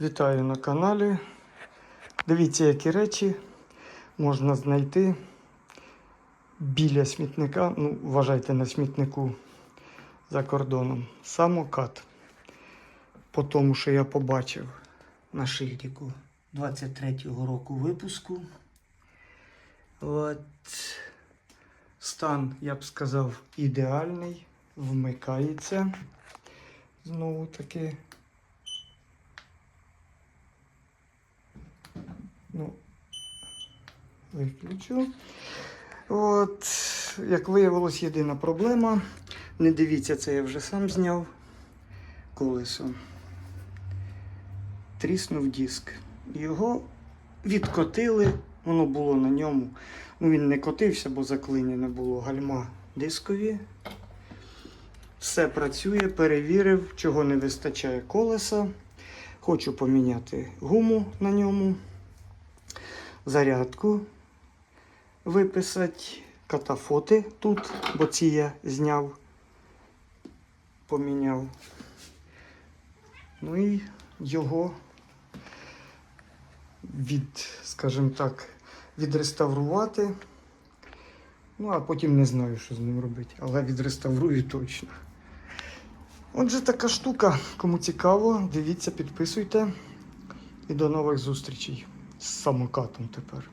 Вітаю на каналі. Дивіться, які речі можна знайти біля смітника. Ну, вважайте на смітнику за кордоном. Самокат. По тому, що я побачив на шильдику 23-го року випуску. От. Стан, я б сказав, ідеальний. Вмикається. Знову таки. Виключу. От, як виявилось, єдина проблема. Не дивіться, це я вже сам зняв колесо. Тріснув диск. Його відкотили, воно було на ньому. Ну, він не котився, бо заклинення не було. Гальма дискові. Все працює, перевірив, чого не вистачає колеса. Хочу поміняти гуму на ньому зарядку виписати, катафоти тут, бо ці я зняв, поміняв. Ну і його від, скажімо так, відреставрувати. Ну, а потім не знаю, що з ним робити, але відреставрую точно. Отже, така штука. Кому цікаво, дивіться, підписуйте. І до нових зустрічей з самокатом тепер.